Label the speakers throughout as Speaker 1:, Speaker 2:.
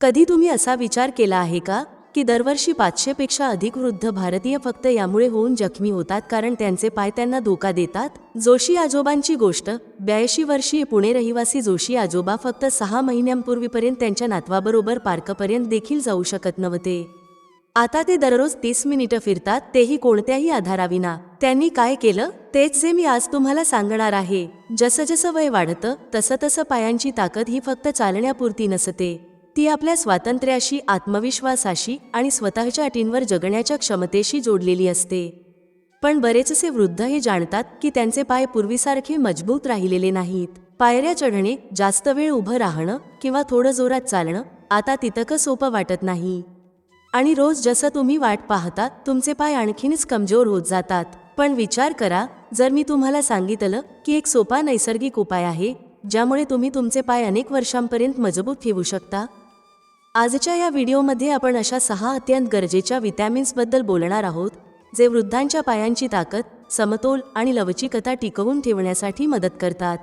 Speaker 1: कधी तुम्ही असा विचार केला आहे का की दरवर्षी पाचशेपेक्षा अधिक वृद्ध भारतीय फक्त यामुळे होऊन जखमी होतात कारण त्यांचे पाय त्यांना धोका देतात? जोशी आजोबांची गोष्ट ब्याऐंशी वर्षीय पुणे रहिवासी जोशी आजोबा फक्त सहा महिन्यांपूर्वीपर्यंत त्यांच्या नातवाबरोबर पार्कपर्यंत देखील जाऊ शकत नव्हते. आता ते दररोज तीस मिनिटं फिरतात तेही कोणत्याही आधाराविना. त्यांनी काय केलं? तेच जे मी आज तुम्हाला सांगणार आहे. जसं जसं वय वाढतं तसं तसं पायांची ताकद ही फक्त चालण्यापुरती नसते. ती आपल्या स्वातंत्र्याशी आत्मविश्वासाशी आणि स्वतःच्या अटींवर जगण्याच्या क्षमतेशी जोडलेली असते. पण बरेचसे वृद्ध हे जाणतात की त्यांचे पाय पूर्वीसारखे मजबूत राहिलेले नाहीत. पायऱ्या चढणे जास्त वेळ उभं राहणं किंवा थोडं जोरात चालणं आता तितकं सोपं वाटत नाही. आणि रोज जसं तुम्ही वाट पाहता तुमचे पाय आणखीनच कमजोर होत जातात. पण विचार करा जर मी तुम्हाला सांगितलं की एक सोपा नैसर्गिक उपाय आहे ज्यामुळे तुम्ही तुमचे पाय अनेक वर्षांपर्यंत मजबूत ठेवू शकता? आजच्या या व्हिडिओमध्ये आपण अशा सहा अत्यंत गरजेच्या विटॅमिन्सबद्दल बोलणार आहोत जे वृद्धांच्या पायांची ताकद समतोल आणि लवचिकता टिकवून ठेवण्यासाठी मदत करतात.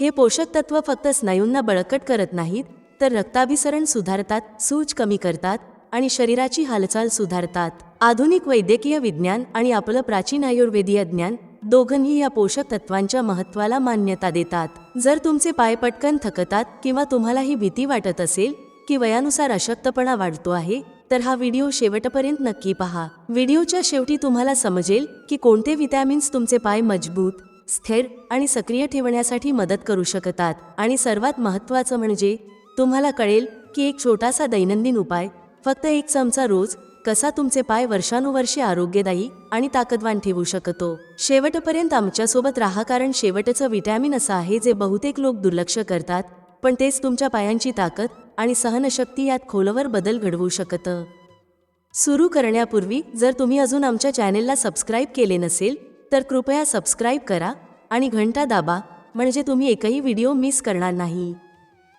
Speaker 1: हे पोषक तत्व फक्त स्नायूंना बळकट करत नाहीत तर रक्ताभिसरण सुधारतात सूज कमी करतात आणि शरीराची हालचाल सुधारतात. आधुनिक वैद्यकीय विज्ञान आणि आपलं प्राचीन आयुर्वेदीय ज्ञान दोघंही या पोषक तत्वांच्या महत्त्वाला मान्यता देतात. जर तुमचे पाय पटकन थकतात किंवा तुम्हाला ही भीती वाटत असेल की वयानुसार अशक्तपणा वाढतो आहे तर हा व्हिडिओ शेवटपर्यंत नक्की पहा. व्हिडिओच्या शेवटी तुम्हाला समजेल की कोणते विटॅमिन्स तुमचे पाय मजबूत स्थिर आणि सक्रिय ठेवण्यासाठी मदत करू शकतात. आणि सर्वात महत्त्वाचं म्हणजे तुम्हाला कळेल की एक छोटासा दैनंदिन उपाय फक्त एक चमचा रोज कसा तुमचे पाय वर्षानुवर्षे आरोग्यदायी आणि ताकदवान ठेवू शकतो. शेवटपर्यंत आमच्यासोबत राहा कारण शेवटचं विटॅमिन असं आहे जे बहुतेक लोक दुर्लक्ष करतात पण तेच तुमच्या पायांची ताकद आणि सहनशक्ती यात खोलवर बदल घडवू शकतं. सुरू करण्यापूर्वी जर तुम्ही अजून आमच्या चॅनेलला सबस्क्राईब केले नसेल तर कृपया सबस्क्राईब करा आणि घंटा दाबा म्हणजे तुम्ही एकही व्हिडिओ मिस करणार नाही.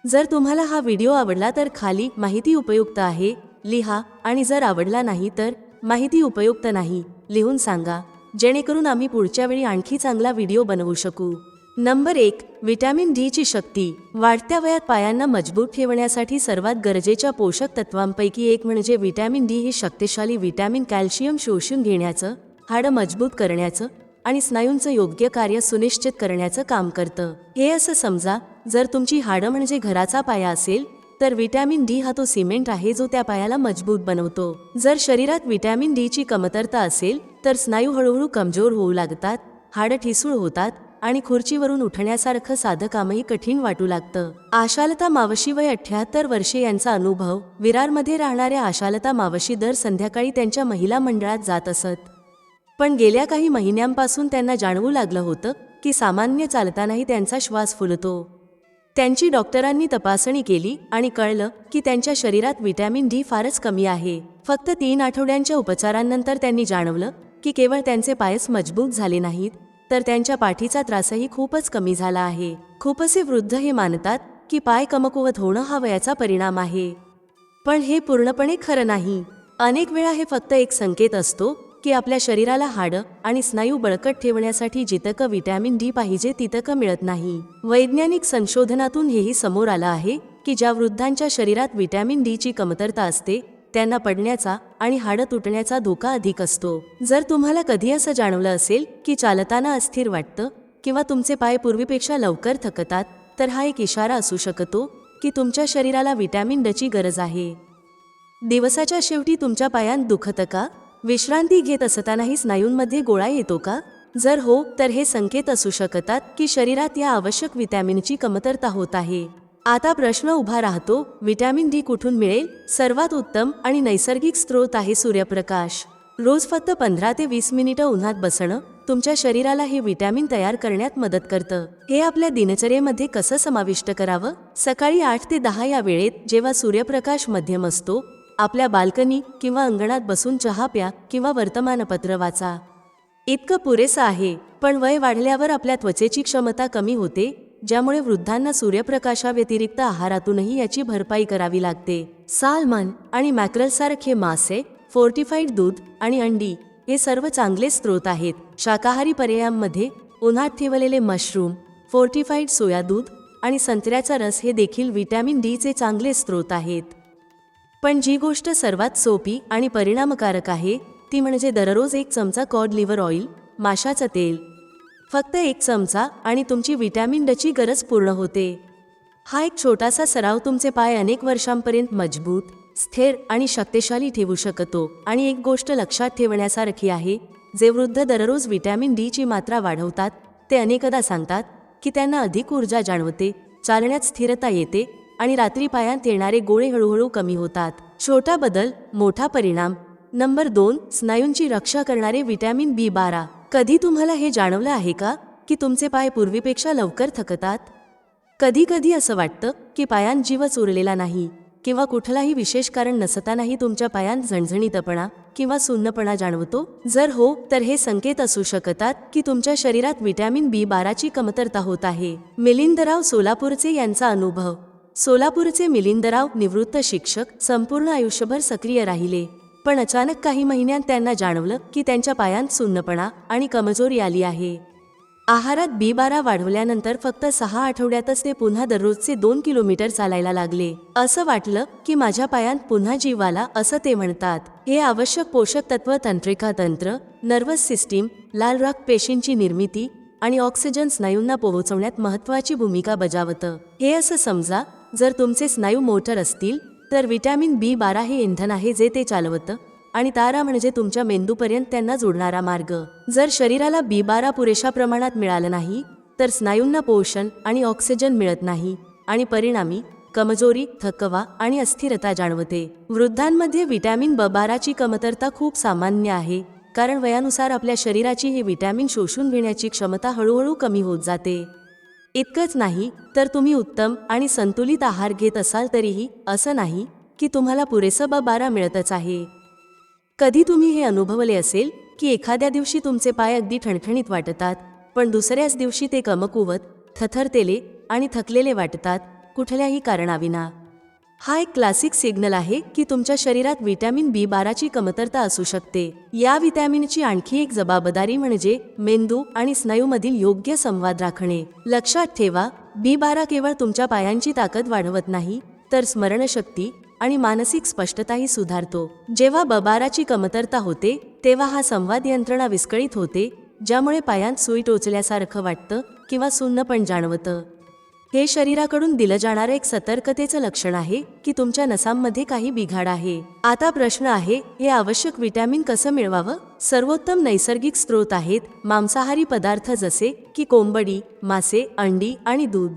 Speaker 1: जर तुम्हाला हा व्हिडिओ आवडला तर खाली माहिती उपयुक्त आहे लिहा आणि जर आवडला नाही तर माहिती उपयुक्त नाही लिहून सांगा जेणेकरून आम्ही पुढच्या वेळी आणखी चांगला व्हिडिओ बनवू शकू. नंबर एक व्हिटॅमिन डी ची शक्ती. वाढत्या वयात पायांना मजबूत ठेवण्यासाठी सर्वात गरजेच्या पोषक तत्वांपैकी एक म्हणजे व्हिटॅमिन डी ही शक्तिशाली व्हिटॅमिन कॅल्शियम शोषून घेण्याचं हाडं मजबूत करण्याचं आणि स्नायूंचं योग्य कार्य सुनिश्चित करण्याचं काम करतं. हे असं समजा जर तुमची हाडं म्हणजे घराचा पाया असेल तर व्हिटॅमिन डी हा तो सिमेंट आहे जो त्या पायाला मजबूत बनवतो. जर शरीरात व्हिटॅमिन डी ची कमतरता असेल तर स्नायू हळूहळू कमजोर होऊ लागतात हाडं ठिसूळ होतात आणि खुर्चीवरून उठण्यासारखं साधं कामही कठीण वाटू लागतं. आशालता मावशी वय अठ्याहत्तर वर्षे यांचा अनुभव विरारमध्ये राहणाऱ्या आशालता मावशी दर संध्याकाळी त्यांच्या महिला मंडळात जात असत. पण गेल्या काही महिन्यांपासून त्यांना जाणवू लागलं होतं की सामान्य चालतानाही त्यांचा श्वास फुलतो. त्यांची डॉक्टरांनी तपासणी केली आणि कळलं की त्यांच्या शरीरात विटॅमिन डी फारच कमी आहे. फक्त तीन आठवड्यांच्या उपचारांनंतर त्यांनी जाणवलं की केवळ त्यांचे पायच मजबूत झाले नाहीत तर त्यांच्या पाठीचा त्रासही खूपच कमी झाला आहे. खूपसे वृद्ध हे मानतात की पाय कमकुवत होणं हा वयाचा परिणाम आहे. पण हे पूर्णपणे खरं नाही. अनेक वेळा हे फक्त एक संकेत असतो की आपल्या शरीराला हाडं आणि स्नायू बळकट ठेवण्यासाठी जितकं विटॅमिन डी पाहिजे तितकं मिळत नाही. वैज्ञानिक संशोधनातून हेही समोर आलं आहे की ज्या वृद्धांच्या शरीरात विटॅमिन डी ची कमतरता असते त्यांना पडण्याचा आणि हाडं तुटण्याचा धोका अधिक असतो. जर तुम्हाला कधी असं जाणवलं असेल की चालताना अस्थिर वाटतं किंवा तुमचे पाय पूर्वीपेक्षा लवकर थकतात तर हा एक इशारा असू शकतो की तुमच्या शरीराला विटॅमिन डची गरज आहे. दिवसाच्या शेवटी तुमच्या पायांत दुखतं का? विश्रांती घेत असतानाही स्नायूंमध्ये गोळा येतो का? जर हो तर हे संकेत असू शकतात की शरीरात या आवश्यक विटॅमिनची कमतरता होत आहे. आता प्रश्न उभा राहतो विटॅमिन डी कुठून मिळेल? सर्वात उत्तम आणि नैसर्गिक स्रोत आहे सूर्यप्रकाश. रोज फक्त पंधरा ते वीस मिनिटं उन्हात बसणं तुमच्या शरीराला हे विटॅमिन तयार करण्यात मदत करतं. हे आपल्या दिनचर्येमध्ये कसं समाविष्ट करावं? सकाळी आठ ते दहा या वेळेत जेव्हा सूर्यप्रकाश मध्यम असतो आपल्या बाल्कनी किंवा अंगणात बसून चहा प्या किंवा वर्तमानपत्र वाचा. इतकं पुरेसं आहे पण वय वाढल्यावर आपल्या त्वचेची क्षमता कमी होते ज्यामुळे वृद्धांना सूर्यप्रकाशाव्यतिरिक्त आहारातूनही याची भरपाई करावी लागते. सालमन आणि मॅक्रलसारखे मासे फोर्टिफाईड दूध आणि अंडी हे सर्व चांगले स्रोत आहेत. शाकाहारी पर्यायांमध्ये उन्हात ठेवलेले मशरूम फोर्टिफाईड सोया दूध आणि संत्र्याचा रस हे देखील व्हिटॅमिन डीचे चांगले स्रोत आहेत. पण जी गोष्ट सर्वात सोपी आणि परिणामकारक आहे ती म्हणजे दररोज एक चमचा कॉड लिव्हर ऑइल माशाचं तेल फक्त एक चमचा आणि तुमची विटॅमिन डची गरज पूर्ण होते. हा एक छोटासा सराव तुमचे पाय अनेक वर्षांपर्यंत मजबूत स्थिर आणि शक्तिशाली ठेवू शकतो. आणि एक गोष्ट लक्षात ठेवण्यासारखी आहे जे वृद्ध दररोज विटॅमिन डी ची मात्रा वाढवतात ते अनेकदा सांगतात की त्यांना अधिक ऊर्जा जाणवते चालण्यात स्थिरता येते आणि रात्री पायांत येणारे गोळे हळूहळू कमी होतात. छोटा बदल मोठा परिणाम. नंबर दोन स्नायूंची रक्षा करणारे विटॅमिन बी बारा. कधी तुम्हाला हे जाणवलं आहे का की तुमचे पाय पूर्वीपेक्षा लवकर थकतात? कधी कधी असं वाटतं की पायांत जीवच उरलेला नाही किंवा कुठलाही विशेष कारण नसतानाही तुमच्या पायांत झणझणीतपणा किंवा सुन्नपणा जाणवतो? जर हो तर हे संकेत असू शकतात की तुमच्या शरीरात विटॅमिन बी बाराची कमतरता होत आहे. मिलिंदराव सोलापूरचे यांचा अनुभव. सोलापूरचे मिलिंदराव निवृत्त शिक्षक संपूर्ण आयुष्यभर सक्रिय राहिले. पण अचानक काही महिन्यांत त्यांना जाणवलं की त्यांच्या पायांत सुन्नपणा आणि कमजोरी आली आहे. आहारात बी बारा वाढवल्यानंतर फक्त सहा आठवड्यातच ते पुन्हा दररोजचे दोन किलोमीटर चालायला लागले. असं वाटलं की माझ्या पायांत पुन्हा जीव आला असं ते म्हणतात. हे आवश्यक पोषक तत्व तंत्रिका तंत्र नर्वस सिस्टीम लाल रक्त पेशींची निर्मिती आणि ऑक्सिजन स्नायूंना पोहोचवण्यात महत्वाची भूमिका बजावतं. हे असं समजा जर तुमचे स्नायू मोटर असतील तर व्हिटॅमिन बी बारा हे इंधन आहे जे ते चालवतं आणि तारा म्हणजे तुमच्या मेंदूपर्यंत त्यांना जोडणारा मार्ग. जर शरीराला बी बारा पुरेशा प्रमाणात मिळालं नाही तर स्नायूंना पोषण आणि ऑक्सिजन मिळत नाही आणि परिणामी कमजोरी थकवा आणि अस्थिरता जाणवते. वृद्धांमध्ये व्हिटॅमिन ब बाराची कमतरता खूप सामान्य आहे कारण वयानुसार आपल्या शरीराची ही व्हिटॅमिन शोषून घेण्याची क्षमता हळूहळू कमी होत जाते. इतकंच नाही तर तुम्ही उत्तम आणि संतुलित आहार घेत असाल तरीही असं नाही की तुम्हाला पुरेसं ब बारा मिळतच आहे. कधी तुम्ही हे अनुभवले असेल की एखाद्या दिवशी तुमचे पाय अगदी ठणठणीत वाटतात पण दुसऱ्याच दिवशी ते कमकुवत थथरतेले आणि थकलेले वाटतात कुठल्याही कारणाविना. हा एक क्लासिक सिग्नल आहे की तुमच्या शरीरात विटॅमिन बी बाराची कमतरता असू शकते. या विटॅमिनची आणखी एक जबाबदारी म्हणजे मेंदू आणि स्नायूमधील योग्य संवाद राखणे. लक्षात ठेवा बी बारा केवळ तुमच्या पायांची ताकद वाढवत नाही तर स्मरणशक्ती आणि मानसिक स्पष्टताही सुधारतो. जेव्हा बबाराची कमतरता होते तेव्हा हा संवाद यंत्रणा विस्कळीत होते ज्यामुळे पायांत सुई टोचल्यासारखं वाटतं किंवा सुन्न पण जाणवतं. हे शरीराकडून दिलं जाणारं एक सतर्कतेचं लक्षण आहे की तुमच्या नसांमध्ये काही बिघाड आहे. आता प्रश्न आहे हे आवश्यक विटॅमिन कसं मिळवावं? सर्वोत्तम नैसर्गिक स्रोत आहेत मांसाहारी पदार्थ जसे की कोंबडी मासे अंडी आणि दूध.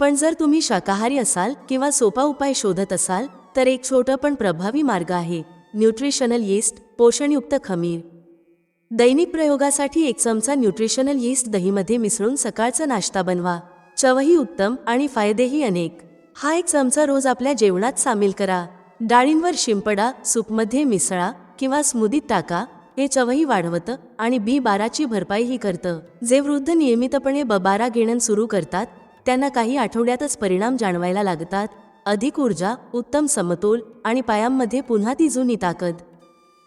Speaker 1: पण जर तुम्ही शाकाहारी असाल किंवा सोपा उपाय शोधत असाल तर एक छोटं पण प्रभावी मार्ग आहे न्यूट्रिशनल येस्ट पोषणयुक्त खमीर. दैनिक प्रयोगासाठी एक चमचा न्यूट्रिशनल येस्ट दहीमध्ये मिसळून सकाळचा नाश्ता बनवा. चवही उत्तम आणि फायदेही अनेक. हा एक चमचा रोज आपल्या जेवणात सामील करा. डाळींवर शिंपडा सूपमध्ये मिसळा किंवा स्मुदीत टाका. हे चवही वाढवतं आणि बी बाराची भरपाईही करतं. जे वृद्ध नियमितपणे बबारा घेणं सुरू करतात त्यांना काही आठवड्यातच परिणाम जाणवायला लागतात. अधिक ऊर्जा उत्तम समतोल आणि पायांमध्ये पुन्हा ती जुनी ताकद.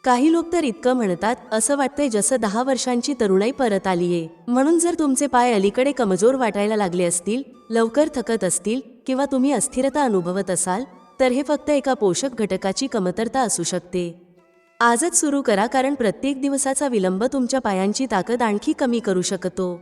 Speaker 1: काही लोक तर इतकं म्हणतात असं वाटतंय जसं दहा वर्षांची तरुणाई परत आलीये. म्हणून जर तुमचे पाय अलीकडे कमजोर वाटायला लागले असतील लवकर थकत असतील किंवा तुम्ही अस्थिरता अनुभवत असाल तर हे फक्त एका पोषक घटकाची कमतरता असू शकते. आजच सुरू करा कारण प्रत्येक दिवसाचा विलंब तुमच्या पायांची ताकद आणखी कमी करू शकतो.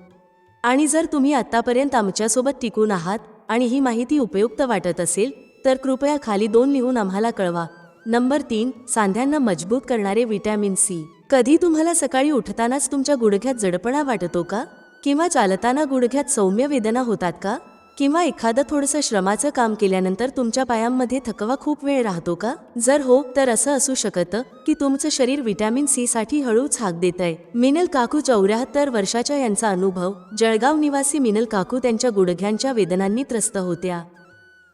Speaker 1: आणि जर तुम्ही आत्तापर्यंत आमच्यासोबत टिकून आहात आणि ही माहिती उपयुक्त वाटत असेल तर कृपया खाली दोन लिहून आम्हाला कळवा. नंबर तीन सांध्यांना मजबूत करणारे व्हिटॅमिन सी. कधी तुम्हाला सकाळी उठतानाच तुमच्या गुडघ्यात जडपणा वाटतो का? किंवा चालताना गुडघ्यात सौम्य वेदना होतात का? किंवा एखादं थोडंसं श्रमाचं काम केल्यानंतर तुमच्या पायांमध्ये थकवा खूप वेळ राहतो का? जर हो तर असं असू शकतं की तुमचं शरीर व्हिटॅमिन सी साठी हळूच हाक देत आहे मिनल काकू चौऱ्याहत्तर वर्षाच्या यांचा अनुभव जळगाव निवासी मिनल काकू त्यांच्या गुडघ्यांच्या वेदनांनी त्रस्त होत्या.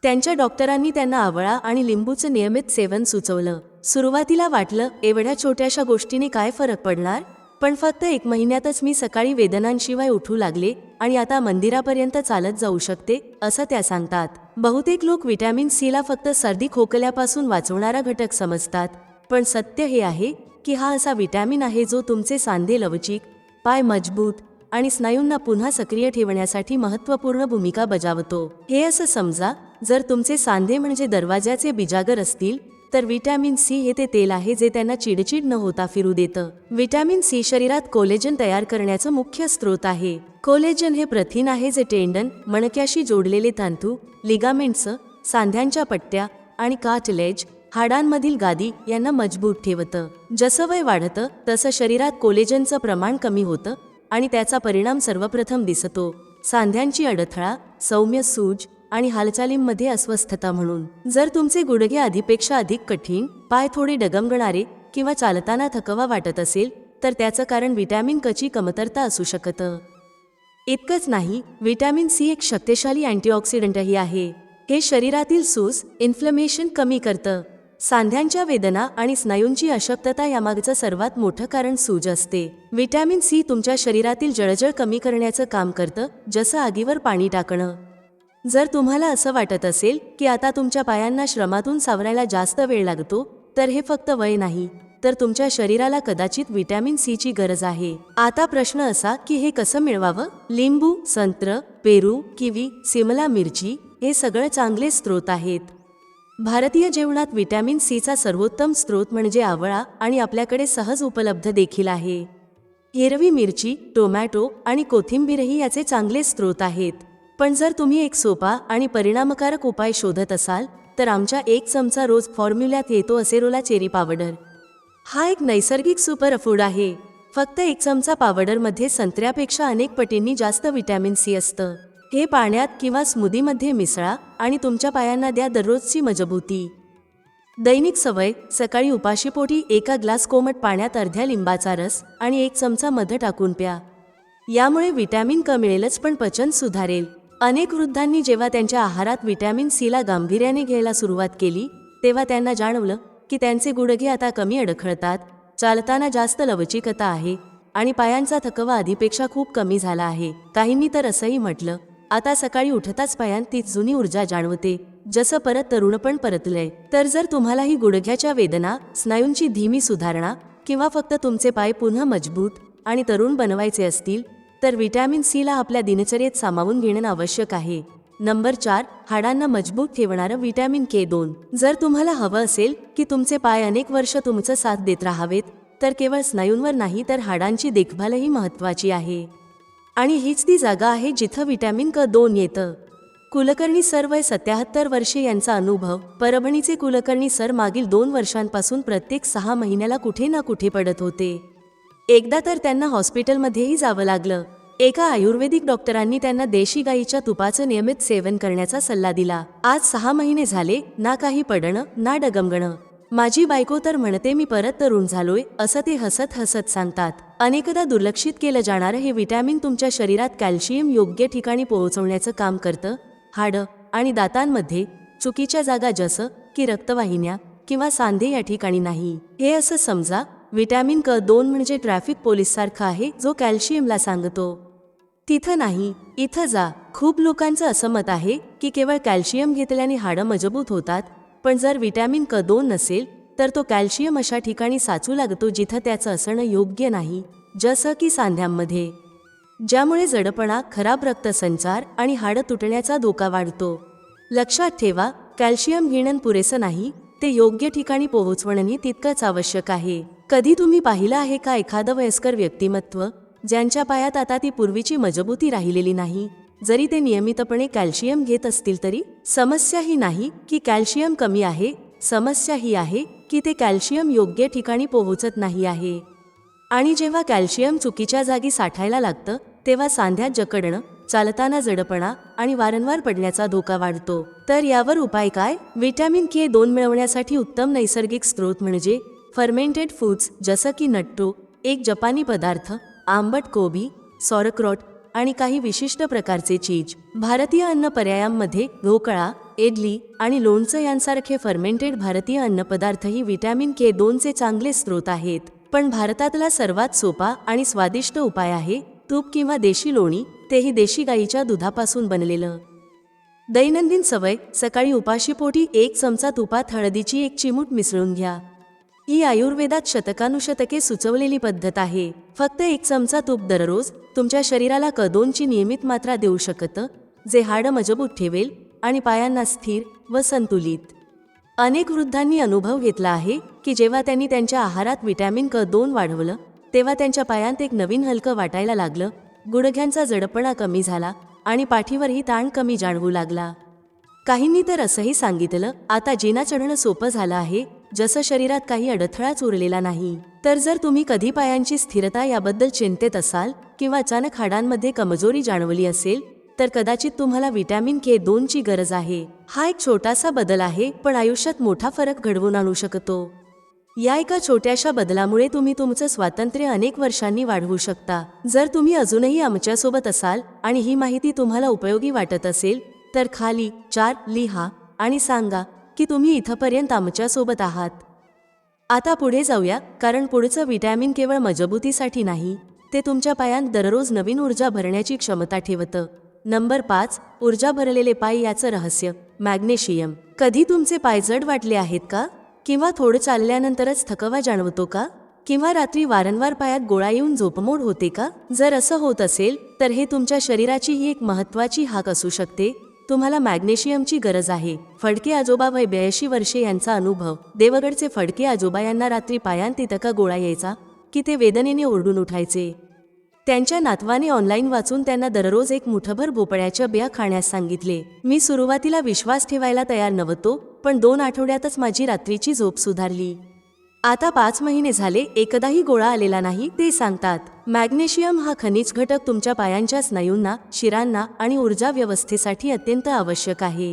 Speaker 1: त्यांच्या डॉक्टरांनी त्यांना आवळा आणि लिंबूचं नियमित सेवन सुचवलं. सुरुवातीला वाटलं एवढ्या छोट्याशा गोष्टीने काय फरक पडणार? पण फक्त एक महिन्यातच मी सकाळी वेदनांशिवाय उठू लागले आणि आता मंदिरापर्यंत चालत जाऊ शकते असं त्या सांगतात. बहुतेक लोक व्हिटॅमिन सीला फक्त सर्दी खोकल्यापासून वाचवणारा घटक समजतात. पण सत्य हे आहे की हा असा व्हिटॅमिन आहे जो तुमचे सांधे लवचिक पाय मजबूत आणि स्नायूंना पुन्हा सक्रिय ठेवण्यासाठी महत्त्वपूर्ण भूमिका बजावतो. हे असं समजा जर तुमचे सांधे म्हणजे दरवाजाचे बिजागर असतील तर विटॅमिन सी हे ते तेल आहे जे त्यांना चिडचिड न होता फिरू देतं. विटॅमिन सी शरीरात कोलेजन तयार करण्याचं मुख्य स्रोत आहे. कोलेजन हे प्रथिन आहे जे टेंडन मणक्याशी जोडलेले तंतू लिगामेंट्स सांध्यांच्या पट्ट्या आणि काटलेज हाडांमधील गादी यांना मजबूत ठेवतं. जसं वय वाढतं तसं शरीरात कोलेजनचं प्रमाण कमी होतं आणि त्याचा परिणाम सर्वप्रथम दिसतो. सांध्यांची अडथळा सौम्य सूज आणि हालचालींमध्ये अस्वस्थता म्हणून. जर तुमचे गुडघे आधीपेक्षा अधिक कठीण पाय थोडे डगमगणारे किंवा चालताना थकवा वाटत असेल तर त्याचं कारण विटॅमिन कची कमतरता असू शकतं. इतकंच नाही विटॅमिन सी एक शक्तिशाली अँटीऑक्सिडंटही आहे. हे शरीरातील सूस इन्फ्लमेशन कमी करतं. सांध्यांच्या वेदना आणि स्नायूंची अशक्तता यामागचं सर्वात मोठं कारण सूज असते. विटॅमिन सी तुमच्या शरीरातील जळजळ कमी करण्याचं काम करतं जसं आगीवर पाणी टाकणं. जर तुम्हाला असं वाटत असेल की आता तुमच्या पायांना श्रमातून सावरायला जास्त वेळ लागतो तर हे फक्त वय नाही तर तुमच्या शरीराला कदाचित विटॅमिन सीची गरज आहे. आता प्रश्न असा की हे कसं मिळवावं? लिंबू संत्र पेरू किवी सिमला मिरची हे सगळं चांगले स्रोत आहेत. भारतीय जेवणात विटॅमिन सीचा सर्वोत्तम स्रोत म्हणजे आवळा आणि आपल्याकडे सहज उपलब्ध देखील आहे. हिरवी मिरची टोमॅटो आणि कोथिंबीरही याचे चांगले स्रोत आहेत. पण जर तुम्ही एक सोपा आणि परिणामकारक उपाय शोधत असाल तर आमच्या एक चमचा रोज फॉर्म्युल्यात येतो असेरोला चेरी पावडर. हा एक नैसर्गिक सुपर फूड आहे. फक्त एक चमचा पावडरमध्ये संत्र्यापेक्षा अनेक पटींनी जास्त विटॅमिन सी असतं. हे पाण्यात किंवा स्मूदीमध्ये मिसळा आणि तुमच्या पायांना द्या दररोजची मजबूती. दैनिक सवय सकाळी उपाशीपोटी एका ग्लास कोमट पाण्यात अर्ध्या लिंबाचा रस आणि एक चमचा मध टाकून प्या. यामुळे विटॅमिन क मिळेलच पण पचन सुधारेल. अनेक वृद्धांनी जेव्हा त्यांच्या आहारात विटॅमिन सीला गांभीर्याने घ्यायला सुरुवात केली तेव्हा त्यांना जाणवलं की त्यांचे गुडघे आता कमी अडखळतात चालताना जास्त लवचिकता आहे आणि पायांचा थकवा आधीपेक्षा खूप कमी झाला आहे. काहींनी तर असंही म्हटलं आता सकाळी उठताच पायांत ती जुनी ऊर्जा जाणवते जसं परत तरुणपण परतलंय. तर जर तुम्हालाही गुडघ्याच्या वेदना स्नायूंची धीमी सुधारणा किंवा फक्त तुमचे पाय पुन्हा मजबूत आणि तरुण बनवायचे असतील तर विटॅमिन सीला आपल्या दिनचर्येत सामावून घेणं आवश्यक आहे. नंबर चार हाडांना मजबूत ठेवणारं व्हिटॅमिन के दोन. जर तुम्हाला हवं असेल की तुमचे पाय अनेक वर्ष तुमचं साथ देत राहावेत तर केवळ स्नायूंवर नाही तर हाडांची देखभालही महत्वाची आहे. आणि हीच ती जागा आहे जिथं व्हिटॅमिन क दोन येतं. कुलकर्णी सर वय सत्याहत्तर वर्षे यांचा अनुभव परभणीचे कुलकर्णी सर मागील दोन वर्षांपासून प्रत्येक सहा महिन्याला कुठे ना कुठे पडत होते. एकदा तर त्यांना हॉस्पिटलमध्येही जावं लागलं. एका आयुर्वेदिक डॉक्टरांनी त्यांना देशी गाईच्या तुपाचं नियमित सेवन करण्याचा सल्ला दिला. आज सहा महिने झाले ना काही पडणं ना डगमगणं. माझी बायको तर म्हणते मी परत तरुण झालोय असं ते हसत हसत सांगतात. अनेकदा दुर्लक्षित केलं जाणारं हे विटॅमिन तुमच्या शरीरात कॅल्शियम योग्य ठिकाणी पोहोचवण्याचं काम करतं हाडं आणि दातांमध्ये चुकीच्या जागा जसं की रक्तवाहिन्या किंवा सांधे या ठिकाणी नाही. हे असं समजा व्हिटॅमिन क दोन म्हणजे ट्रॅफिक पोलीससारखा आहे जो कॅल्शियमला सांगतो. तिथं नाही इथं जा. खूप लोकांचं असं मत आहे की केवळ कॅल्शियम घेतल्याने हाडं मजबूत होतात पण जर व्हिटॅमिन क दोन नसेल तर तो कॅल्शियम अशा ठिकाणी साचू लागतो जिथं त्याचं असणं योग्य नाही जसं की सांध्यांमध्ये. ज्यामुळे जडपणा खराब रक्तसंचार आणि हाडं तुटण्याचा धोका वाढतो. लक्षात ठेवा कॅल्शियम घेणं पुरेसं नाही ते योग्य ठिकाणी पोहोचवणंही तितकंच आवश्यक आहे. कधी तुम्ही पाहिलं आहे का एखादं वयस्कर व्यक्तिमत्व ज्यांच्या पायात आता ती पूर्वीची मजबूती राहिलेली नाही? जरी ते नियमितपणे कॅल्शियम घेत असतील तरी समस्या ही नाही की कॅल्शियम कमी आहे समस्या ही आहे की ते कॅल्शियम योग्य ठिकाणी पोहोचत नाही आहे. आणि जेव्हा कॅल्शियम चुकीच्या जागी साठायला लागतं तेव्हा सांध्यात जकडणं चालताना जडपणा आणि वारंवार पडण्याचा धोका वाढतो. तर यावर उपाय काय? व्हिटॅमिन के दोन मिळवण्यासाठी उत्तम नैसर्गिक स्रोत म्हणजे फर्मेंटेड फूड्स जसं की नट्टो एक जपानी पदार्थ आंबट कोबी सॉरक्रॉट आणि काही विशिष्ट प्रकारचे चीज. भारतीय अन्न पर्यायांमध्ये ढोकळा इडली आणि लोणचं यांसारखे फर्मेंटेड भारतीय अन्नपदार्थही विटॅमिन के दोनचे चांगले स्रोत आहेत. पण भारतातला सर्वात सोपा आणि स्वादिष्ट उपाय आहे तूप किंवा देशी लोणी तेही देशी गाईच्या दुधापासून बनलेलं. दैनंदिन सवय सकाळी उपाशीपोटी एक चमचा तुपात हळदीची एक चिमूट मिसळून घ्या. ही आयुर्वेदात शतकानुशतके सुचवलेली पद्धत आहे. फक्त एक चमचा तूप दररोज तुमच्या शरीराला कदोनची नियमित मात्रा देऊ शकतं जे हाडं मजबूत ठेवेल आणि पायांना स्थिर व संतुलित. अनेक वृद्धांनी अनुभव घेतला आहे की जेव्हा त्यांनी त्यांच्या आहारात विटॅमिन क दोन वाढवलं तेव्हा त्यांच्या पायांत एक नवीन हलकं वाटायला लागलं गुडघ्यांचा जडपणा कमी झाला आणि पाठीवरही ताण कमी जाणवू लागला. काहींनी तर असंही सांगितलं आता जिना चढणं सोपं झालं आहे जसं शरीरात काही अडथळाच उरलेला नाही तर जर तुम्ही कधी पायांची स्थिरता याबद्दल चिंतेत असाल किंवा अचानक हाडांमध्ये कमजोरी जाणवली असेल तर कदाचित तुम्हाला विटॅमिन के दोनची गरज आहे. हा एक छोटासा बदल आहे पण आयुष्यात मोठा फरक घडवून आणू शकतो. या एका छोट्याशा बदलामुळे तुम्ही तुमचं स्वातंत्र्य अनेक वर्षांनी वाढवू शकता. जर तुम्ही अजूनही आमच्यासोबत असाल आणि ही माहिती तुम्हाला उपयोगी वाटत असेल तर खाली चार लिहा आणि सांगा की तुम्ही इथंपर्यंत आमच्यासोबत आहात. आता पुढे जाऊया कारण पुढचं विटॅमिन केवळ मजबूतीसाठी नाही ते तुमच्या पायांत दररोज नवीन ऊर्जा भरण्याची क्षमता ठेवतं. नंबर पाच ऊर्जा भरलेले पाय याचं रहस्य मॅग्नेशियम. कधी तुमचे पाय जड वाटले आहेत का? किंवा थोडं चालल्यानंतरच थकवा जाणवतो का? किंवा रात्री वारंवार पायात गोळा येऊन झोपमोड होते का? जर असं होत असेल तर हे तुमच्या शरीराची ही एक महत्वाची हाक असू शकते तुम्हाला मॅग्नेशियमची गरज आहे. फडके आजोबा वय ब्याऐंशी वर्षे यांचा अनुभव. देवगडचे फडके आजोबा यांना रात्री पायांत इतका गोळा यायचा की ते वेदनेने ओरडून उठायचे. त्यांच्या नातवाने ऑनलाईन वाचून त्यांना दररोज एक मुठभर भोपळ्याच्या बिया खाण्यास सांगितले. मी सुरुवातीला विश्वास ठेवायला तयार नव्हतो पण दोन आठवड्यातच माझी रात्रीची झोप सुधारली. आता पाच महिने झाले एकदाही गोळा आलेला नाही ते सांगतात. मॅग्नेशियम हा खनिज घटक तुमच्या पायांच्या स्नायूंना शिरांना आणि ऊर्जा व्यवस्थेसाठी अत्यंत आवश्यक आहे.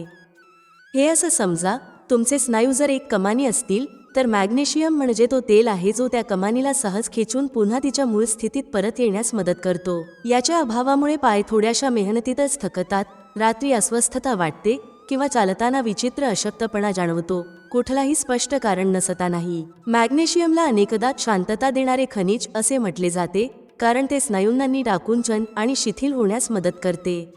Speaker 1: हे असं समजा तुमचे स्नायू जर एक कमानी असतील तर मॅग्नेशियम म्हणजे तो तेल आहे जो त्या कमानीला सहज खेचून पुन्हा तिच्या मूळ स्थितीत परत येण्यास मदत करतो. याच्या अभावामुळे पाय थोड्याशा मेहनतीतच थकतात रात्री अस्वस्थता वाटते किंवा चालताना विचित्र अशक्तपणा जाणवतो. कुठलाही स्पष्ट कारण नसता नाही. मॅग्नेशियमला अनेकदा शांतता देणारे खनिज असे म्हटले जाते कारण ते स्नायूंना डाकुंचन आणि शिथिल होण्यास मदत करते.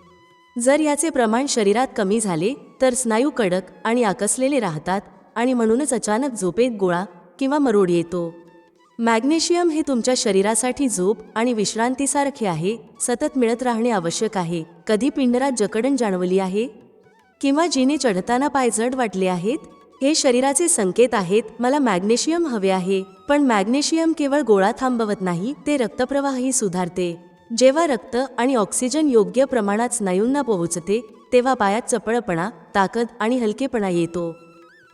Speaker 1: जर याचे प्रमाण शरीरात कमी झाले तर स्नायू कडक आणि आकसलेले राहतात आणि म्हणूनच अचानक झोपेत गोळा किंवा मरोड येतो. मॅग्नेशियम हे तुमच्या शरीरासाठी झोप आणि विश्रांतीसारखे आहे सतत मिळत राहणे आवश्यक आहे. कधी पिंडरात जकडण जाणवली आहे? किंवा जिने चढताना पाय जड वाटले आहेत? हे शरीराचे संकेत आहेत. मला मॅग्नेशियम हवे आहे. पण मॅग्नेशियम केवळ गोळा थांबवत नाही ते रक्तप्रवाहही सुधारते. जेव्हा रक्त आणि ऑक्सिजन योग्य प्रमाणात स्नायूंना पोहोचते तेव्हा पायात चपळपणा ताकद आणि हलकेपणा येतो.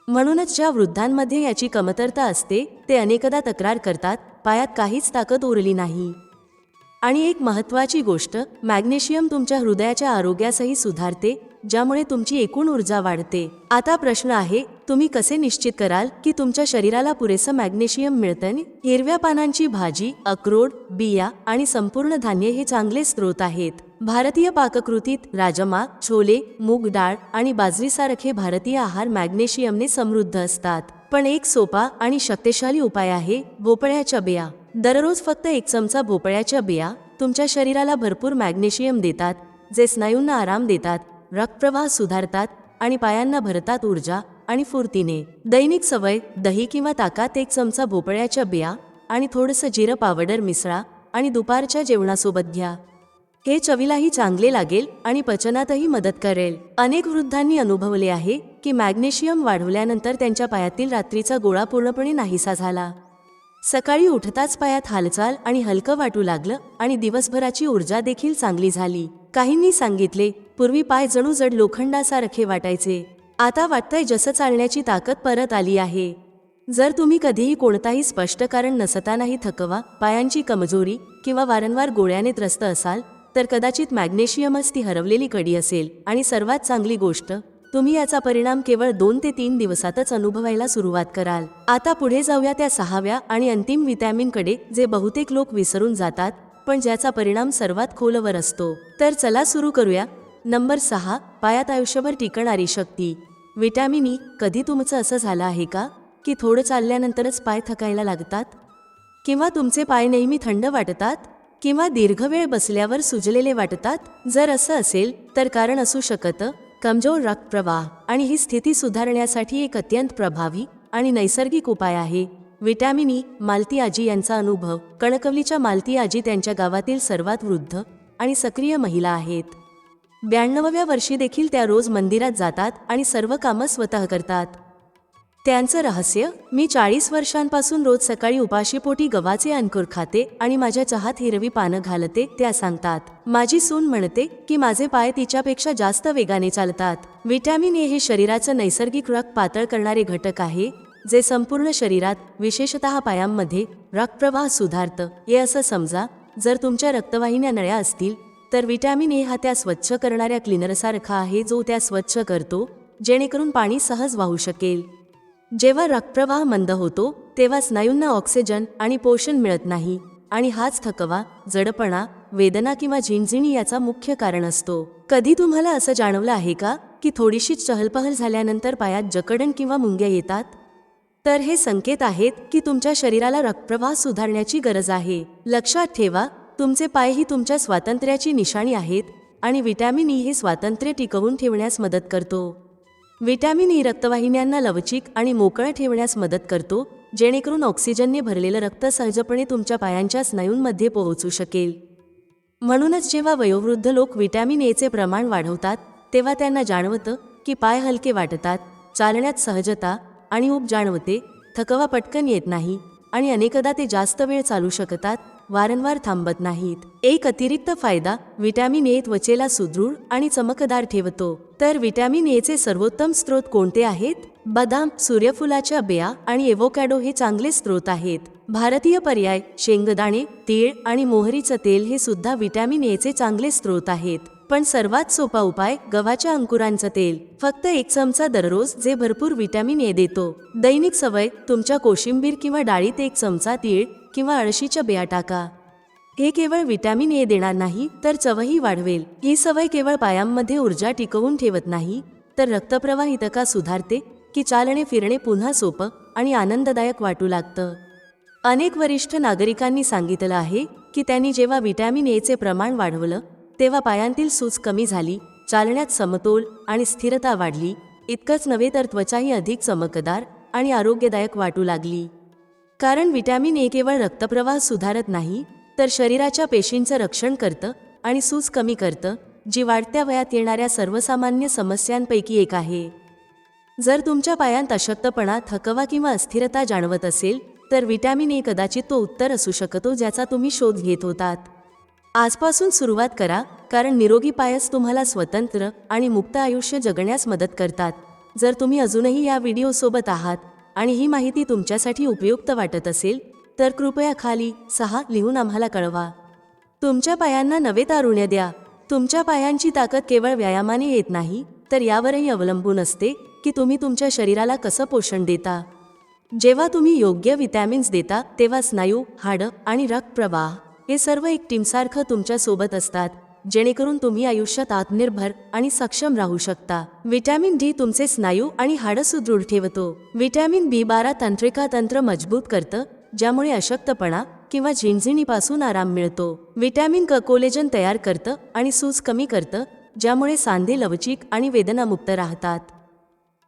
Speaker 1: म्हणूनच ज्या वृद्धांमध्ये याची कमतरता असते ते अनेकदा तक्रार करतात पायात काहीच ताकद उरली नाही. आणि एक महत्त्वाची गोष्ट मॅग्नेशियम तुमच्या हृदयाच्या आरोग्यासही सुधारते ज्यामुळे तुमची एकूण ऊर्जा वाढते. आता प्रश्न आहे तुम्ही कसे निश्चित कराल की तुमच्या शरीराला पुरेसं मॅग्नेशियम मिळतं हिरव्या पानांची भाजी अक्रोड बिया आणि संपूर्ण धान्य हे चांगले स्रोत आहेत. भारतीय पाककृतीत राजमा छोले मूग डाळ आणि बाजरीसारखे भारतीय आहार मॅग्नेशियमने समृद्ध असतात. पण एक सोपा आणि शक्तिशाली उपाय आहे भोपळ्याच्या बिया. दररोज फक्त एक चमचा भोपळ्याच्या बिया तुमच्या शरीराला भरपूर मॅग्नेशियम देतात जे स्नायूंना आराम देतात रक्तप्रवाह सुधारतात आणि पायांना भरतात ऊर्जा आणि फुर्तीने. दैनिक सवय दही किंवा ताकात एक चमचा भोपळ्याच्या बिया आणि थोडंसं जिरं पावडर मिसळा आणि दुपारच्या जेवणासोबत घ्या. हे चवीलाही चांगले लागेल आणि पचनातही मदत करेल. अनेक वृद्धांनी अनुभवले आहे की मॅग्नेशियम वाढवल्यानंतर त्यांच्या पायातील रात्रीचा गोळा पूर्णपणे नाहीसा झाला. सकाळी उठताच पायात हालचाल आणि हलकं वाटू लागलं आणि दिवसभराची ऊर्जा देखील चांगली झाली. काहींनी सांगितले पूर्वी पाय जणू जड लोखंडासारखे वाटायचे. आता वाटतंय जसं चालण्याची ताकद परत आली आहे. जर तुम्ही कधीही कोणताही स्पष्ट कारण नसतानाही थकवा पायांची कमजोरी किंवा वारंवार गोळ्याने त्रस्त असाल तर कदाचित मॅग्नेशियमच ती हरवलेली कडी असेल आणि सर्वात चांगली गोष्ट तुम्ही याचा परिणाम केवळ दोन ते तीन दिवसातच अनुभवायला सुरुवात कराल. आता पुढे जाऊया त्या सहाव्या आणि अंतिम विटॅमिनकडे जे बहुतेक लोक विसरून जातात पण ज्याचा परिणाम सर्वात खोलवर असतो. तर चला सुरू करूया. नंबर सहा पायात आयुष्यभर टिकणारी शक्ती. विटॅमिन ई कधी तुमचं असं झालं आहे का? की थोडं चालल्यानंतरच पाय थकायला लागतात? किंवा तुमचे पाय नेहमी थंड वाटतात? किंवा दीर्घ वेळ बसल्यावर सुजलेले वाटतात? जर असं असेल तर कारण असू शकतं? कमजोर रक्तप्रवाह आणि ही स्थिती सुधारण्यासाठी एक अत्यंत प्रभावी आणि नैसर्गिक उपाय आहे. विटॅमिन ई मालती आजी यांचा अनुभव कणकवलीच्या मालती आजी त्यांच्या गावातील सर्वात वृद्ध आणि सक्रिय महिला आहेत. ब्याण्णवाव्या वर्षी देखील त्या रोज मंदिरात जातात आणि सर्व कामं स्वतः करतात. त्यांचं रहस्य मी चाळीस वर्षांपासून रोज सकाळी उपाशीपोटी गव्हाचे अंकुर खाते आणि माझ्या चहात हिरवी पानं घालते त्या सांगतात. माझी सून म्हणते की माझे पाय तिच्यापेक्षा जास्त वेगाने चालतात. व्हिटॅमिन ए हे शरीराचं नैसर्गिक रक्त पातळ करणारे घटक आहे जे संपूर्ण शरीरात विशेषतः पायांमध्ये रक्तप्रवाह सुधारतं. हे असं समजा जर तुमच्या रक्तवाहिन्या नळ्या असतील तर विटॅमिन ए हा त्या स्वच्छ करणाऱ्या क्लिनरसारखा आहे जो त्या स्वच्छ करतो जेणेकरून पाणी सहज वाहू शकेल. जेव्हा रक्तप्रवाह मंद होतो तेव्हा स्नायूंना ऑक्सिजन आणि पोषण मिळत नाही. आणि हाच थकवा जडपणा वेदना किंवा झिणझिणी याचा मुख्य कारण असतो. कधी तुम्हाला असं जाणवलं आहे का की थोडीशी चहलपहल झाल्यानंतर पायात जकडण किंवा मुंग्या येतात? तर हे संकेत आहेत की तुमच्या शरीराला रक्तप्रवाह सुधारण्याची गरज आहे. लक्षात ठेवा तुमचे पाय ही तुमच्या स्वातंत्र्याची निशाणी आहेत आणि व्हिटॅमिन ई हे स्वातंत्र्य टिकवून ठेवण्यास मदत करतो. व्हिटॅमिन ई रक्तवाहिन्यांना लवचिक आणि मोकळं ठेवण्यास मदत करतो जेणेकरून ऑक्सिजनने भरलेलं रक्त सहजपणे तुमच्या पायांच्या स्नायूंमध्ये पोहोचू शकेल. म्हणूनच जेव्हा वयोवृद्ध लोक व्हिटॅमिन एचे प्रमाण वाढवतात तेव्हा त्यांना जाणवतं की पाय हलके वाटतात चालण्यात सहजता आणि ऊब जाणवते थकवा पटकन येत नाही आणि अनेकदा ते जास्त वेळ चालू शकतात वारंवार थांबत नाहीत. एक अतिरिक्त फायदा विटॅमिन ए त्वचेला सुदृढ आणि चमकदार ठेवतो. तर विटॅमिन एचे सर्वोत्तम स्रोत कोणते आहेत? बदाम सूर्यफुलाच्या बिया आणि एवोकॅडो हे चांगले स्रोत आहेत. भारतीय पर्याय शेंगदाणे तीळ आणि मोहरीचं तेल हे सुद्धा विटॅमिन एचे चांगले स्रोत आहेत. पण सर्वात सोपा उपाय गव्हाच्या अंकुरांचं तेल. फक्त एक चमचा दररोज जे भरपूर विटॅमिन ए देतो. दैनिक सवय तुमच्या कोशिंबीर किंवा डाळीत एक चमचा तीळ किंवा अळशीच्या बिया टाका. हे केवळ विटॅमिन ए देणार नाही तर चवही वाढवेल. ही सवय केवळ पायांमध्ये ऊर्जा टिकवून ठेवत नाही तर रक्तप्रवाहितका सुधारते की चालणे फिरणे पुन्हा सोपं आणि आनंददायक वाटू लागतं. अनेक वरिष्ठ नागरिकांनी सांगितलं आहे की त्यांनी जेव्हा विटॅमिन एचे प्रमाण वाढवलं तेव्हा पायांतील सूज कमी झाली चालण्यात समतोल आणि स्थिरता वाढली इतकंच नव्हे तर त्वचाही अधिक चमकदार आणि आरोग्यदायक वाटू लागली. कारण विटॅमिन ए केवळ रक्तप्रवाह सुधारत नाही तर शरीराच्या पेशींचं रक्षण करतं आणि सूज कमी करतं जी वाढत्या वयात येणाऱ्या सर्वसामान्य समस्यांपैकी एक आहे. जर तुमच्या पायांत अशक्तपणा थकवा किंवा अस्थिरता जाणवत असेल तर व्हिटॅमिन ए कदाचित तो उत्तर असू शकतो ज्याचा तुम्ही शोध घेत होतात. आजपासून सुरुवात करा कारण निरोगी पायस तुम्हाला स्वतंत्र आणि मुक्त आयुष्य जगण्यास मदत करतात. जर तुम्ही अजूनही या व्हिडिओसोबत आहात आणि ही माहिती तुमच्यासाठी उपयुक्त वाटत असेल तर कृपया खाली सहा लिहून आम्हाला कळवा. तुमच्या पायांना नवे तारुण्य द्या. तुमच्या पायांची ताकद केवळ व्यायामाने येत नाही तर यावरही अवलंबून असते की तुम्ही तुमच्या शरीराला कसं पोषण देता. जेव्हा तुम्ही योग्य विटॅमिन्स देता तेव्हा स्नायू हाडं आणि रक्तप्रवाह हे सर्व एक टीमसारखं तुमच्यासोबत असतात. जेणेकरून तुम्ही आयुष्यात आत्मनिर्भर आणि सक्षम राहू शकता. व्हिटॅमिन डी तुमचे स्नायू आणि हाडं सुदृढ ठेवतो. व्हिटॅमिन बी बारा तंत्रिका तंत्र मजबूत करतं ज्यामुळे अशक्तपणा किंवा झिणझिणीपासून आराम मिळतो. व्हिटॅमिन क कोलेजन तयार करतं आणि सूज कमी करतं ज्यामुळे सांधे लवचिक आणि वेदनामुक्त राहतात.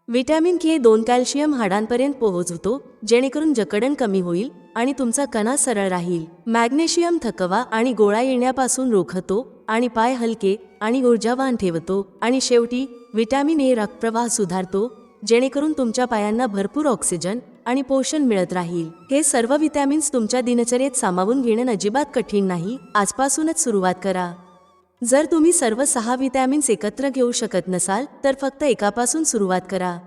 Speaker 1: व्हिटॅमिन के दोन कॅल्शियम हाडांपर्यंत पोहोचवतो जेणेकरून जकडण कमी होईल आणि तुमचा कणा सरळ राहील. मॅग्नेशियम थकवा आणि गोळा येण्यापासून रोखतो आणि पाय हलके आणि ऊर्जावान ठेवतो आणि शेवटी विटॅमिन ए रक्तप्रवाह सुधारतो जेणेकरून तुमच्या पायांना भरपूर ऑक्सिजन आणि पोषण मिळत राहील. हे सर्व विटॅमिन्स तुमच्या दिनचर्येत सामावून घेणं अजिबात कठीण नाही आजपासूनच सुरुवात करा. जर तुम्ही सर्व सहा विटॅमिन्स एकत्र घेऊ शकत नसाल तर फक्त एकापासून सुरुवात करा.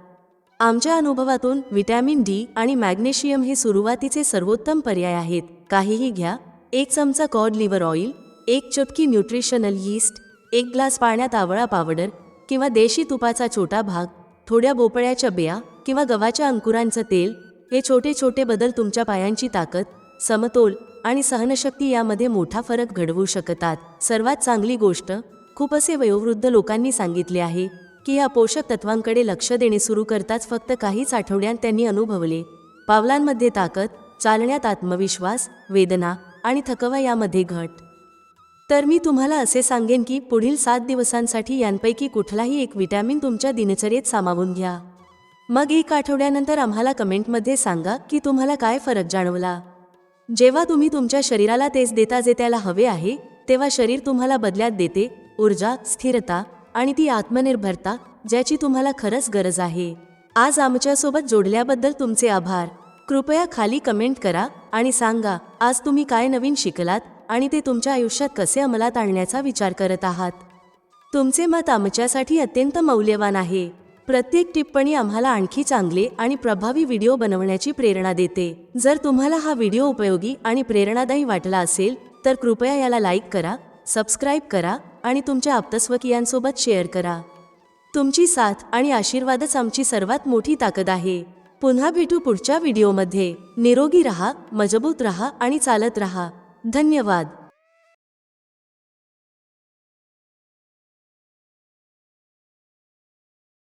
Speaker 1: आमच्या अनुभवातून विटॅमिन डी आणि मॅग्नेशियम हे सुरुवातीचे सर्वोत्तम पर्याय आहेत. काहीही घ्या. एक चमचा कॉड लिव्हर ऑइल एक चुटकी न्यूट्रिशनल यीस्ट एक ग्लास पाण्यात आवळा पावडर किंवा देशी तुपाचा छोटा भाग थोड्या भोपळ्याच्या बिया किंवा गव्हाच्या अंकुरांचं तेल हे छोटे छोटे बदल तुमच्या पायांची ताकद समतोल आणि सहनशक्ती यामध्ये मोठा फरक घडवू शकतात. सर्वात चांगली गोष्ट खूप असे वयोवृद्ध लोकांनी सांगितले आहे की या पोषक तत्वांकडे लक्ष देणे सुरू करताच फक्त काहीच आठवड्यांत त्यांनी अनुभवले. पावलांमध्ये ताकद चालण्यात आत्मविश्वास वेदना आणि थकवा यामध्ये घट. तर मी तुम्हाला असे सांगेन की पुढील सात दिवसांसाठी यांपैकी कुठलाही एक विटॅमिन तुमच्या दिनचर्येत सामावून घ्या. मग एक आठवड्यानंतर आम्हाला कमेंटमध्ये सांगा की तुम्हाला काय फरक जाणवला. जेव्हा तुम्ही तुमच्या शरीराला तेच देता जे त्याला हवे आहे तेव्हा शरीर तुम्हाला बदल्यात देते ऊर्जा स्थिरता आणि ती आत्मनिर्भरता ज्याची तुम्हाला खरंच गरज आहे. आज आमच्यासोबत जोडल्याबद्दल तुमचे आभार. कृपया खाली कमेंट करा आणि सांगा आज तुम्ही काय नवीन शिकलात? आणि ते तुमच्या आयुष्यात कसे अंमलात आणण्याचा विचार करत आहात? तुमचे मत आमच्यासाठी अत्यंत मौल्यवान आहे. प्रत्येक टिप्पणी आम्हाला आणखी चांगले आणि प्रभावी व्हिडिओ बनवण्याची प्रेरणा देते. जर तुम्हाला हा व्हिडिओ उपयोगी आणि प्रेरणादायी वाटला असेल तर कृपया याला लाईक करा सबस्क्राईब करा आणि तुमच्या आप्तस्वकीयांसोबत शेअर करा. तुमची साथ आणि आशीर्वादच आमची सर्वात मोठी ताकद आहे. पुन्हा भेटू पुढच्या व्हिडिओमध्ये. निरोगी रहा मजबूत रहा आणि चालत रहा. ધન્યવાદ